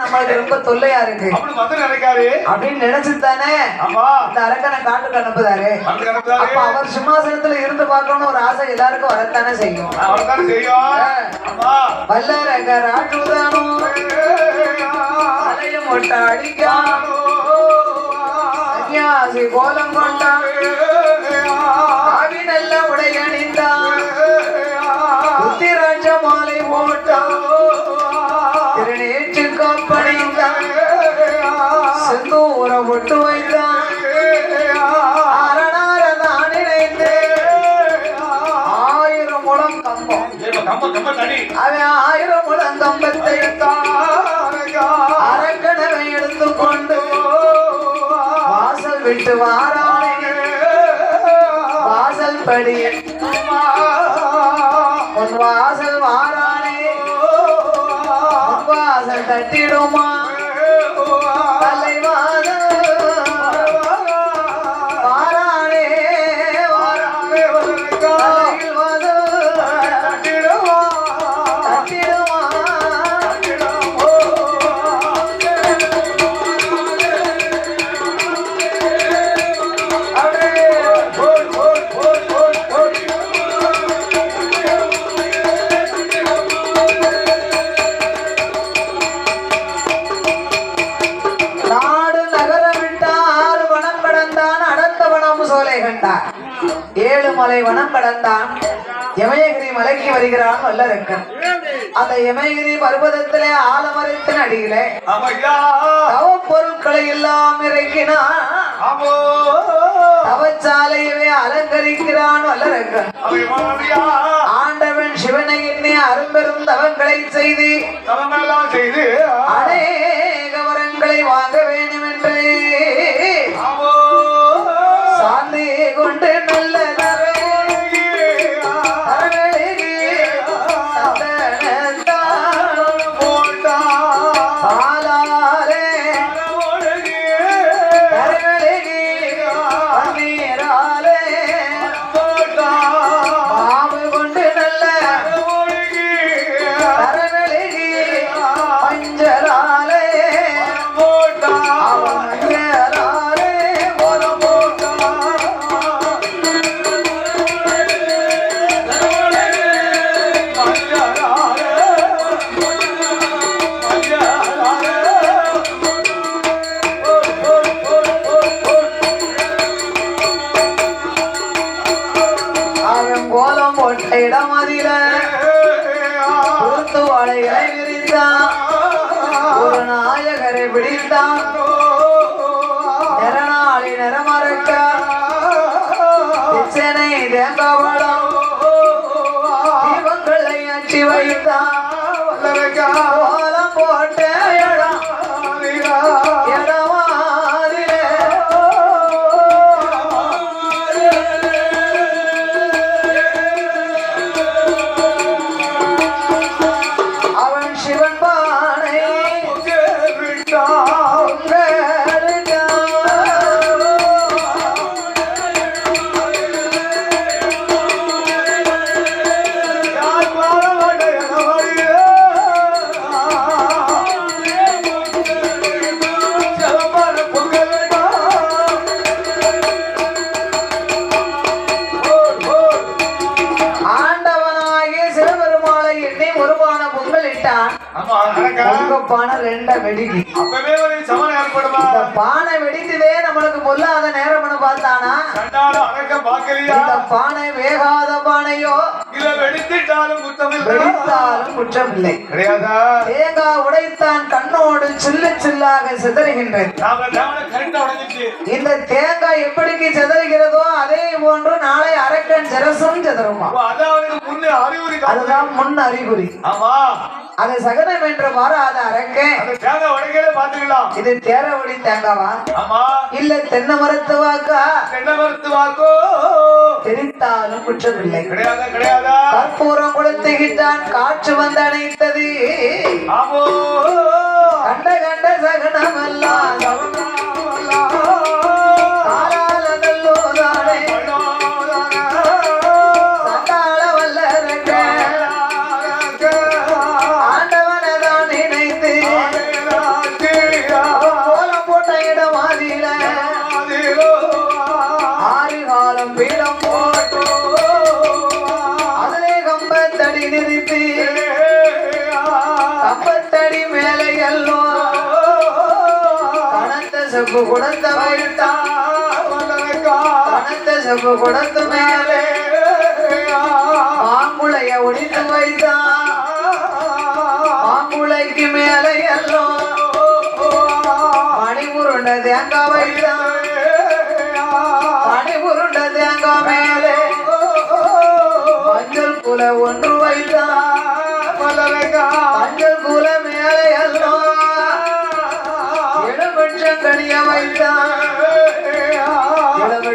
நம்மளுக்கு ரொம்ப தொல்லையா இருக்கு அப்படி வந்து நினைக்காரு அப்படின்னு நினைச்சுதானே இந்த அரக்கனை காட்டுக்கு அனுப்புதாரு அப்ப அவர் சிம்மாசனத்துல இருந்து பார்க்கணும்னு ஒரு ஆசை எல்லாருக்கும் வரத்தானே செய்யும் வல்லரக ராட்டுதானோ அலையும் ஒட்ட அடிக்கானோ சன்னியாசி கோலம் கொண்டான் நல்ல உடை அணிந்தான் புத்திராட்ச மாலை போட்டான் திருநேற்று கப்பணிந்தான் செந்தூர ஒட்டு வைத்தான் அரணாரதான் நினைந்து ஆயிரம் முழம் கம்பம் அவன் ஆயிரம் முழம் கம்பத்தை அரக்கணவை எடுத்துக்கொண்டு வாசல் விட்டு வாரானே வாசல் படி வனம் கடந்தான் யமயகிரி மலைக்கு வருகிறான் வல்லரக்கன். அந்த யமயகிரி பர்வதத்திலே ஆலமரத்தின் அடியிலே தவ பொருட்களை எல்லாம் இறக்கினான். தவச்சாலையவே அலங்கரிக்கிறான் வல்லரக்கன். ஆண்டவன் சிவனை எண்ணி அரும்பெரும் தவங்களை செய்து அநேக வரங்களை வாங்க வேண்டும் பொல்லாத நேரம்னு பார்த்தானா? பானை வேகாத பானையோ இல்ல வெடித்துட்டாலும் குற்றமில்லை. கிடையாதா? தேங்காய் உடைத்தான் கண்ணோடு சில்லு சில்லாக உடைஞ்சிச்சு. இந்த தேங்காய் எப்படிக்கு சிதறுகிறதோ அதே போன்று நாளை அரக்கன் சிரசும் சிதறுமா? அது. அதுதான் முன் அறிகுறி. ஆமா. அது சகனம் என்று மாறாத அரக்கன். இது தேரவடி தேங்காவா? ஆமா. இல்ல தென்னை மரத்து வாக்கா? தென்னை மரத்து வாக்கோ தெரித்தாலும் குற்றமில்லை கிடையாதா கிடையாதா? கற்பூரம் கொளுத்துகிட்டான் காற்று வந்து அணைத்தது ஆமோ? கண்ட கண்ட சகனம் கொடுத்த பணத்த செப்பு கொடுத்த மேலே. மாங்குளைய ஒடித்து வைத்தான் மாங்குளைக்கு மேலே எல்லாம் மணி உருண்ட தேங்காய் வைத்தான் மணி உருண்ட தேங்காய் மேலே. மஞ்சள் குல ஒன்று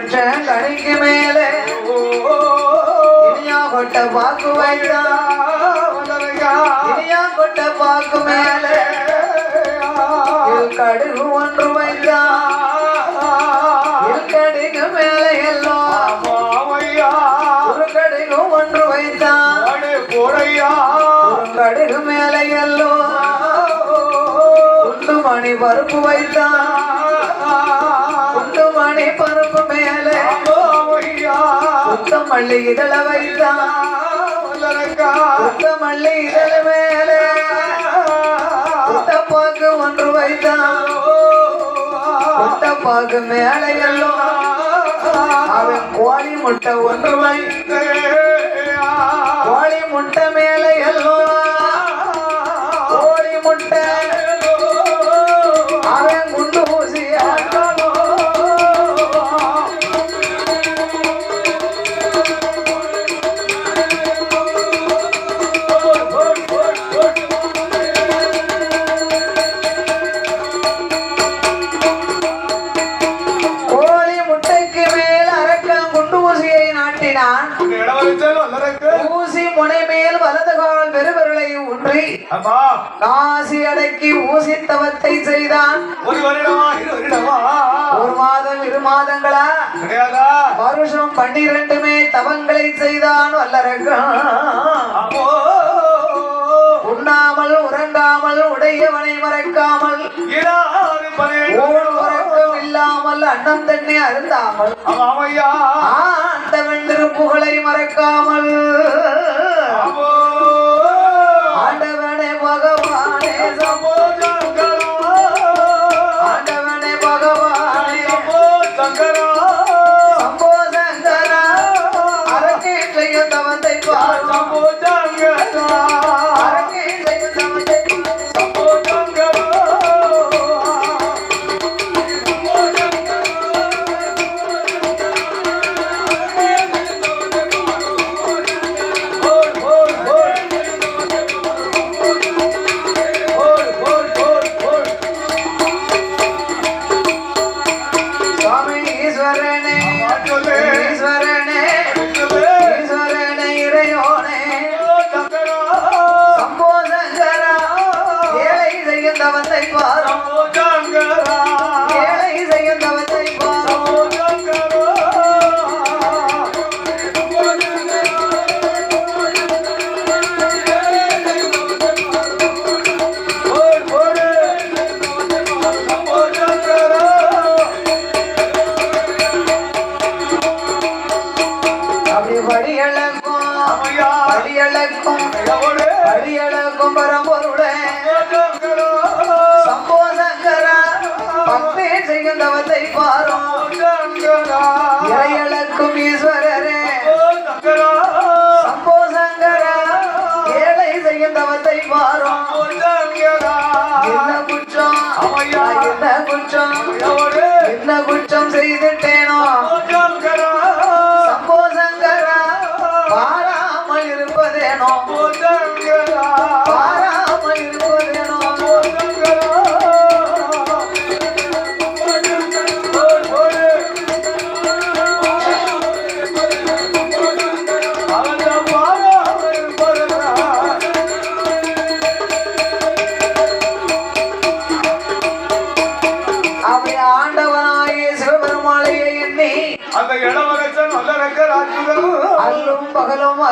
இளவட்சம் கனிக்கு மேலே. இனியா கொட்ட பாக்கு வைத்தான் இனியா கொட்ட பாக்கு மேலே. கடுகு ஒன்று வைத்தான் கடுகு மேலே எல்லாம் ஒரு கடுகு ஒன்று வைத்தான் கடுகு மேலே எல்லாம் மணி பருப்பு வைத்தான் மல்லி இதழ வைத்தான் மல்லி இதழ மேலே. குத்தப்பாக்கு ஒன்று வைத்தான் குத்தப்பாக்கு மேலே எல்லாம் அவன் கோழி முட்டை ஒன்று வை கோழி முட்டை மேலே எல்லாம் காசி அடக்கி ஊசி தவத்தை செய்தான். ஒரு வருடமா ஒரு மாதம் இரு மாதங்களா? வருஷம் பன்னிரண்டுமே தவங்களை செய்தான் வல்லரக்கன் உண்ணாமல் உறங்காமல் உடையவனை மறைக்காமல் உறக்கம் இல்லாமல் அன்னம் தண்ணி அருந்தாமல் ஆமையா ஆண்டவன் திருப்புகளை மறைக்காமல்.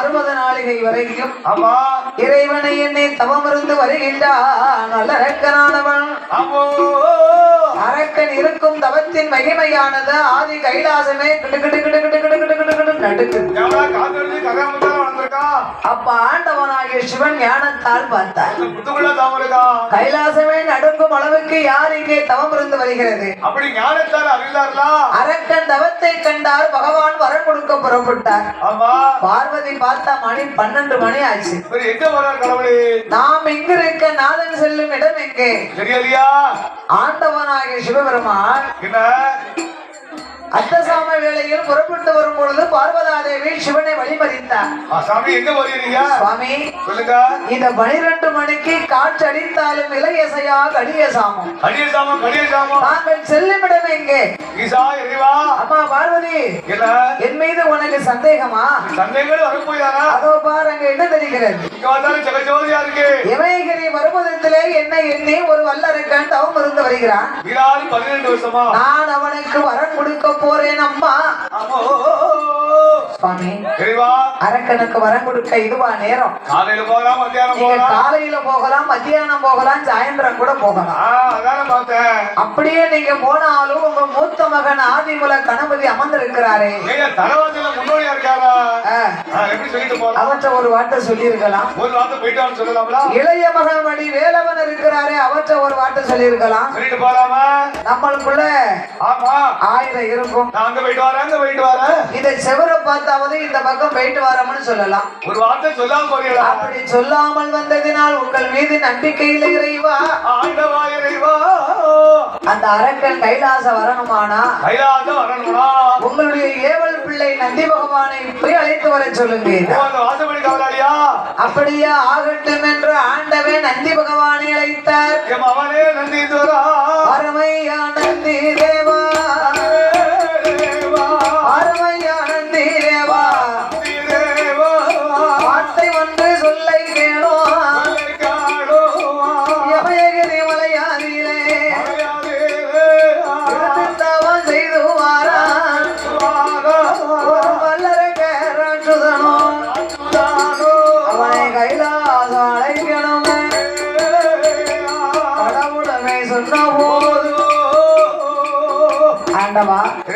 அறுபது நாளிகை வரைக்கும் ஆமா இறைவனை எண்ணி தவமிருந்து வருகின்றான். நல்லரக்கனானவன் அரக்கன் இருக்கும் தவத்தின் மகிமையானது ஆதி கைலாசமே. நடுக்கு. அப்ப ஆண்டவனாகிய சிவன் ஞானத்தால் பார்த்தார். கைலாசமே நடுங்கும் அளவுக்கு யார் இங்கே தவம் இருந்து வருகிறது? அப்படி ஞானத்தால் அறிந்தார்களா? அரக்கன் தவத்தை கண்டார் பகவான் கொடுக்க புறப்பட்டார் ஆமா. பார்வதி பார்த்தா மணி பன்னெண்டு மணி ஆச்சு. நாம் இங்கு இருக்க நாதன் செல்லும் இடம் எங்கே? ஆண்டவனாகிய சிவபெருமான் என்ன? அத்தசாம வேளையில் புறப்பட்டு வரும் பொழுது சிவனை சாமி எங்க போறீங்க? சுவாமி சொல்லுங்க. இந்த பனிரெண்டு மணிக்கு காற்று அடித்தாலும் இளையசையா கடிய சாமம். கடிய சாமம் கடிய சாமம். நாங்கள் செல்லும் இடம் எங்கே? ஈசா இறைவா அம்மா பார்வதி. என் மீது உனக்கு சந்தேகமா? வரப்போயாரா அதோ பாரு அங்க என்ன தெரிகிறது? இங்க வந்தாலும் ஜெகஜோதியா இருக்கு. இமயகிரி பருவதத்திலே என்ன எண்ணி ஒரு வல்லரக்கன் தவம் வருகிறான். பன்னிரெண்டு வருஷமா? நான் அவனுக்கு வரம் கொடுக்க போறேன் அம்மா. சுவாமி அரக்கனுக்கு வரம் கொடுக்க இதுவா நேரம்? காலையில போகலாம் மத்தியானம் போகலாம். காலையில போகலாம் மத்தியானம் போகலாம் சாயந்தரம் கூட போகலாம். அப்படியே நீங்க போனாலும் உங்க மூத்த மகன் ஆதிமுல கணபதி அமர்ந்திருக்கிறாரே. அவற்றை ஒரு வார்த்தை வான்னு சொல்லலாம்ல? இளைய மகன் மணி வேலவன் இருக்கிறாரே அவற்றை ஒரு வார்த்தை சொல்லியிருக்கலாம். சொல்லிட்டு போலாமா? நம்மளுக்குள்ள ஆமா. ஆயிரம் இருக்கும். நான் அங்க போயிட்டு வரேன் அங்க போயிட்டு வரேன். இதை செவர பார்த்தாவது இந்த பக்கம் போயிட்டு வரோம்னு சொல்லலாம். ஒரு வார்த்தை சொல்லாம போறீங்களா? அப்படி சொல்லாமல் வந்ததினால் உங்கள் மீது நம்பிக்கையில் இறைவா. ஆண்டவா இறைவா. அந்த அரக்கன் கைலாச வரணுமானா கைலாசம் வரணும்னா உங்களுடைய ஏவல் பிள்ளை நந்தி பகவானை போய் அழைத்து வர சொல்லுங்க அப்படியே ஆகட்டும் என்று ஆண்டவே நந்தி பகவானை அழைத்தார். அருமையா நந்தி தேவா.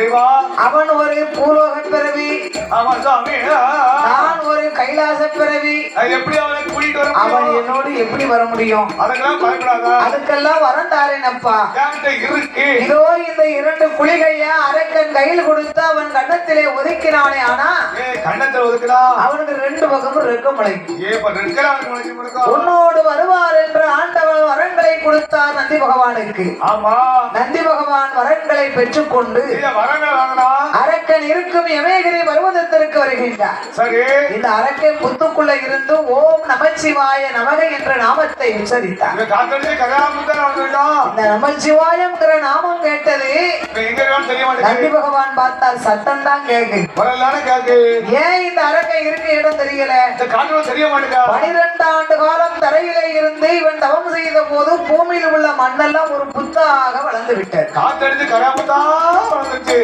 ஆண்டவா அவன் ஒரு பூலோக பிறவி. நான் ஒரு கைலாச பிறவி. எப்படி அவனை கூட்டிட்டு வர அவன்? என்னோடு எப்படி வர முடியும்? அதுக்கெல்லாம் பயப்படாத? அதுக்கெல்லாம் என்கிட்ட இருக்கு. இதோ இந்த இரண்டு புலிகைய அரக்கன் கையில் கொடுத்து அவன் கன்னத்திலே ஒதுக்கினானே. ஆனா ஏ கண்ணத்தை ஒதுக்குடா அவனுக்கு ரெண்டு பக்கமும் ரெக்க முளைக்கும் ஏ இப்ப இருக்கிறான் உனக்கு முழுக்க உன்னோடு வருவார் என்று ஆண்டவன் வரங்களை கொடுத்தார் நந்தி பகவானுக்கு. ஆமா. நந்தி பகவான் வரங்களை பெற்றுக்கொண்டு வரங்களை இருக்கும் யமேகிரி பருவதத்திற்கு வருகின்றார். இந்த அரக்கன் புத்துக்குள்ள இருந்து ஓம் நமச்சிவாய நமக என்ற நாமத்தை உச்சரித்தார். இந்த நமச்சிவாயம்ங்கிற நாமம் கேட்டது நந்தி பகவான் பார்த்தால் சத்தம் தான் கேக்கு. ஏன் இந்த அரக்கன் இருக்க இடம் தெரியல? பனிரெண்டு ஆண்டு காலம் தரையிலே இருந்து இவன் தவம் செய்த போது பூமியில் உள்ள மண்ணெல்லாம் ஒரு புத்தாக வளர்ந்து விட்டது.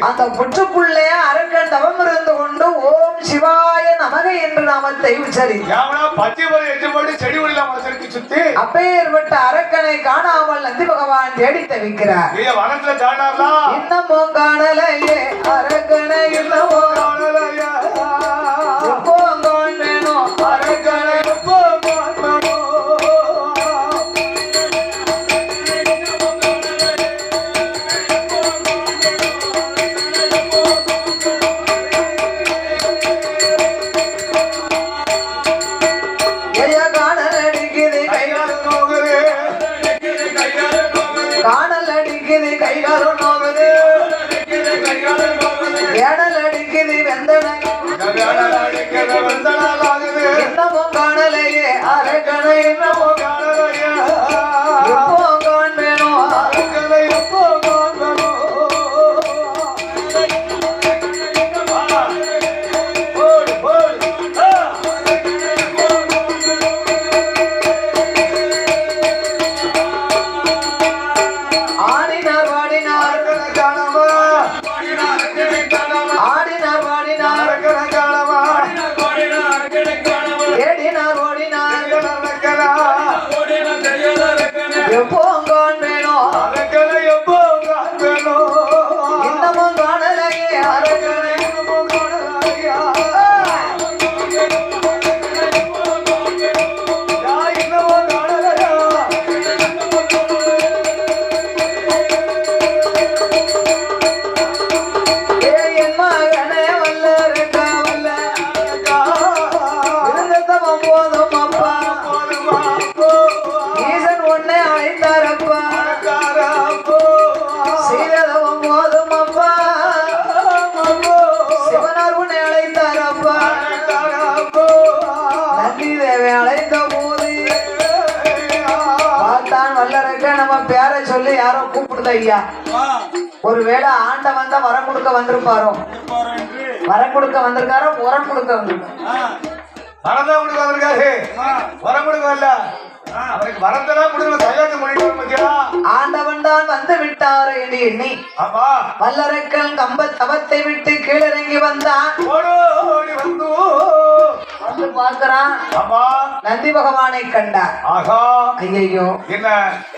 அந்த புற்றுக்குள்ளே அரக்கன் தவம் இருந்து கொண்டு ஓம் சிவாய நமக என்று நாமத்தை சுத்தி? அப்பேற்பட்ட அரக்கனை காணாமல் நந்தி பகவான் தேடி தவிக்கிறார் இன்னமும் காணலையே அரக்கனை இன்னமோ காணலையா? அரக்கனை கொடுக்க வந்திருப்பாரோ? வரம் கொடுக்க வந்திருக்காரோ? உரம் கொடுக்க வந்திருக்காரோ? வரதான் கொடுக்க வந்திருக்காரு. வரம் கொடுக்க வரல அவருக்கு வரத்தெல்லாம் கொடுக்கல கல்யாணம் பண்ணிட்டு ஆண்டவன் தான் வந்து விட்டாரு என்று எண்ணி ஆமா. வல்லரக்கன் கம்ப தவத்தை விட்டு கீழிறங்கி வந்தான். ஓடு வந்து. வந்து பார்க்கிறான். ஆமா. நந்தி பகவானை கண்டார். ஆகா. ஐயையோ. என்ன?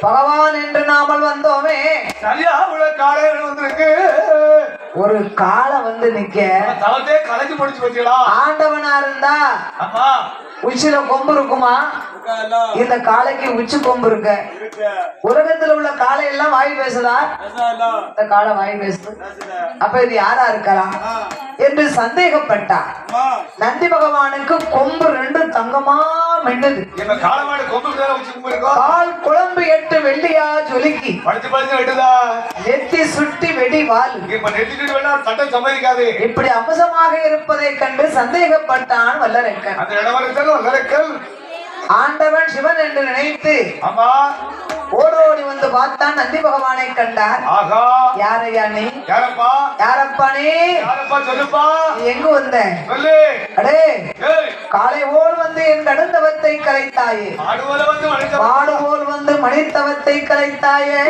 பகவான் என்று நாமல் வந்தோமே. சரியா உள்ள காலையில வந்திருக்கு. ஒரு காலை வந்து நிக்க. கலைஞ்சு முடிச்சு வச்சுக்கலாம் ஆண்டவனா இருந்தா உச்சில கொம்பு இருக்குமா? இந்த காளைக்கு உச்சி கொம்பு இருக்கு. உலகத்துல உள்ள காளை எல்லாம் வாய் பேசுதா? இந்த காளை வாய் பேசுது. அப்ப இது யாரா இருக்கலாம் என்று சந்தேகப்பட்டான் நந்தி பகவானுக்கு கொம்பு ரெண்டு தங்கமா மின்னுது. கால் குழம்பு எட்டு வெள்ளியா ஜொலிக்கி. படிச்சு படிச்சு நெத்தி சுட்டி வெடி வால். இப்ப நெட்டிட்டு வேணா சட்டம் சம்மதிக்காது. இப்படி அம்சமாக இருப்பதைக் கண்டு சந்தேகப்பட்டான் வல்லரக்கன். அந்த இடவரத்தில் வல்லரக்கல் ஆண்டவன் சிவன் என்று நினைத்து ஆமா. ஓடோடி வந்து பார்த்தான் நந்தி பகவானை கண்டார். ஆகா. யாரையா நீ? யாரப்பா? யாரப்பா நீ? யாரப்பா சொல்லுப்பா? நீ எங்க வந்த? சொல்லு. அடே. காலை போல் வந்து என் கடுந்தவத்தை கலைத்தாயே. மாடு போல் வந்து மணித்தவத்தை கலைத்தாயே.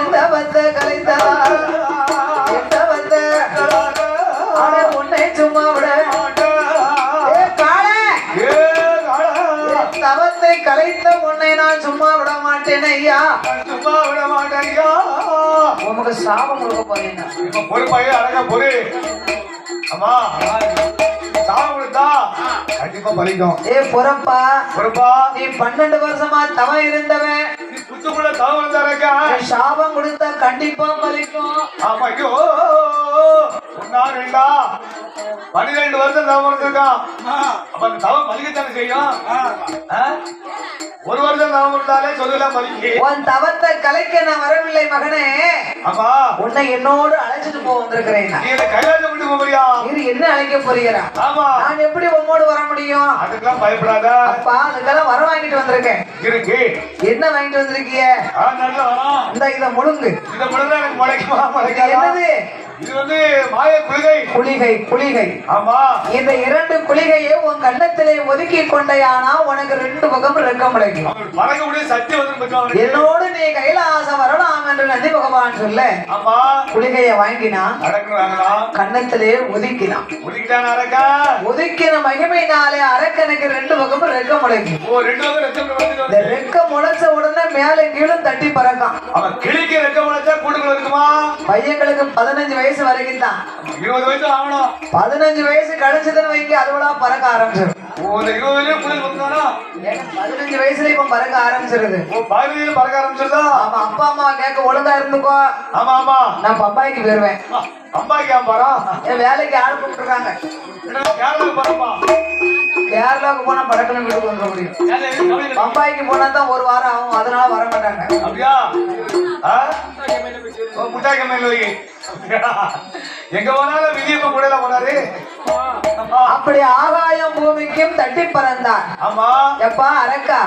எந்த கலைத்தா மாட்டேன் ஐயா சும்மா விட மாட்டேங்க உமக்கு சாபம் கொடுக்க போறேன் இப்ப பொறுப்பாயே அழகா பொறு. அம்மா சாவு கொடுத்தா கண்டிப்பா பலிக்கும் ஏ பொறப்பா. பொறுப்பா. நீ பன்னெண்டு வருஷமா தவம் இருந்தவன். நீ புத்துக்குள்ள சாவு இருந்தாருக்கா சாபம் கொடுத்தா கண்டிப்பா பலிக்கும். ஆமா ஐயோ. ஒன்னா ரெண்டா பன்னிரெண்டு வருஷம் தவம் இருந்திருக்கான் அப்ப அந்த தவம் பலிக்கத்தானே செய்யும்? ஆ? ஒரு வருஷம் தவம் இருந்தாலே சொல்லலாம் பலிக்கு. உன் தவத்தை கலைக்க நான் வரவில்லை மகனே. ஆமா உன்னை என்னோடு அழைச்சிட்டு போக வந்திருக்கிறேன். நான். நீ என்ன கைலாசம் விட்டு போறியா? இது என்ன அழைக்க போறீரா? ஆமா. நான் எப்படி உம்மோடு வர முடியும்? அதுக்கெல்லாம் பயப்படாத. அப்பா அதுக்கெல்லாம் வர வாங்கிட்டு வந்திருக்கேன். இருக்கு. என்ன வாங்கிட்டு வந்திருக்கீங்க ஆ, நல்லா வரும். இந்த இத முழுங்கு. இந்த முழுதான் எனக்கு முளைக்குமா? இது முளைக்காதா? என்னது? இது வந்து மாய குளிகை. குளிகை குளிகை. ஆமா. இந்த இரண்டு குளிகையை உன் கண்ணத்திலே ஒதுக்கி கொண்டையானா உனக்கு ரெண்டு பக்கம் ரெக்கம் கிடைக்கும் அவன் பறக்கக்கூடிய சக்தி வந்து. என்னோடு நீ கைலாசம் வரலாம் என்று நந்தி பகவான் சொல்ல ஆமா. குளிகையை நடக்குறாங்களா கண்ணத்திலே ஒதுக்கினான். ஒதுக்கிட்டான அரக்கா ஒதுக்கின மகிமையினாலே அரக்கனுக்கு ரெண்டு முளைக்கும் பக்கம் ரத்தம் வந்துட்டு இந்த. ரெக்கம் முளைச்ச உடனே மேலே கீழும் தட்டி பறக்கான். அவன் கிளிக்கு ரெக்க முளைச்சா கூட்டுக்குள்ள இருக்குமா? பையங்களுக்கு பதினஞ்சு வயசு வரைக்கும் தான் இருபது வயசு ஆகணும். பதினஞ்சு வயசு கழிச்சதுன்னு வைங்க அதுவளா பறக்க ஆரம்பிச்சிடும் பதினஞ்சு வயசுல இப்ப பறக்க ஆரம்பிச்சிருது. பறக்க ஆரம்பிச்சிருந்தா ஆமா அப்பா அம்மா கேட்க ஒழுங்கா இருந்துக்கோ. ஆமா ஆமா. நான் பப்பாய்க்கு போயிருவேன். அம்பாக்கி அம்பாரா என் வேலைக்கு ஆள் கூப்பிட்டுருக்காங்க. கேரளாவுக்கு போனா படக்குன்னு வீட்டுக்கு வந்துட முடியும். பம்பாய்க்கு போனா தான் ஒரு வாரம் ஆகும் அதனால வர மாட்டாங்க. அப்படியா? முட்டாய் கம்மையில. அப்படியா? எங்க போனாலும் விதியப்ப கூட போனாரு. அப்படி ஆகாயம் பூமிக்கும் தட்டி பறந்தான். ஆமா. எப்பா அரக்கா?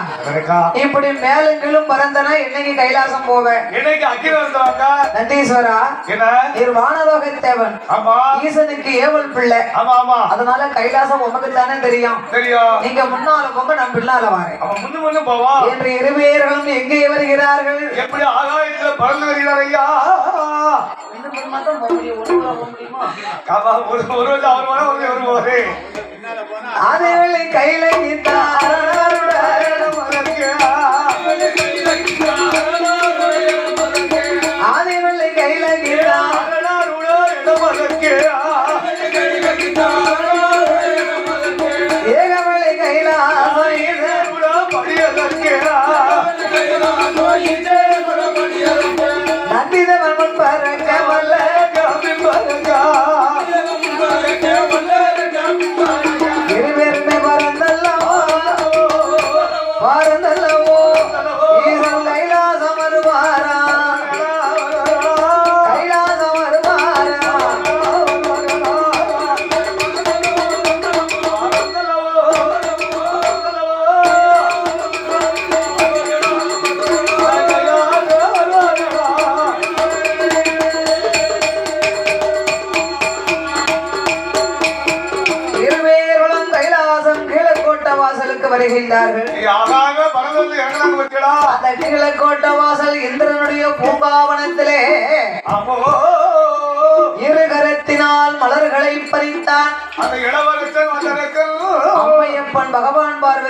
இப்படி மேலும் கீழும் பறந்தனா என்னைக்கு கைலாசம் போவேன் என்னைக்கு அக்கிர வந்தவங்க நந்தீஸ்வரா? என்ன? நீர் வானலோக தேவன். ஆமா. ஈசனுக்கு ஏவல் பிள்ளை. ஆமா ஆமா. அதனால கைலாசம் உமக்கு தானே தெரியும். தெரியும். நீங்க முன்னால போங்க நான் பின்னால வரேன். முன்னு முன்னு போவா? என்று இருவேர்களும் எங்கே வருகிறார்கள். எப்படி ஆகாயத்துல பறந்து வருகிறார் முடியும். ஒரு ஒரு கையில ஆதிவள்ளி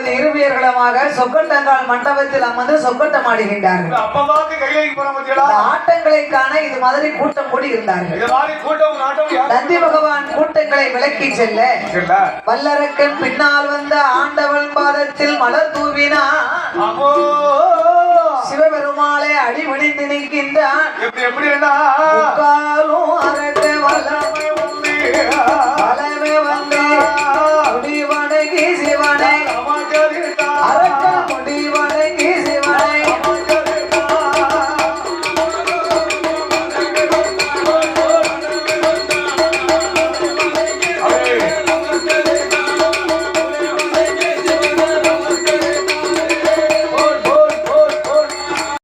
அப்பொழுது இருவியர்களமாக சொக்கட்டங்கால் மண்டபத்தில் அமர்ந்து சொக்கட்டம் ஆடுகின்றார்கள். ஆட்டங்களை காண இது மாதிரி கூட்டம் கூடி இருந்தார்கள். நந்தி பகவான் கூட்டங்களை விலக்கி செல்ல வல்லரக்கன் பின்னால் வந்த ஆண்டவன் பாதத்தில் மலர் தூவினா சிவபெருமாளை அடிமணிந்து நிற்கின்றான். எப்படி வல்லமை வந்தே. வல்லமை சிவனை அரக்கன்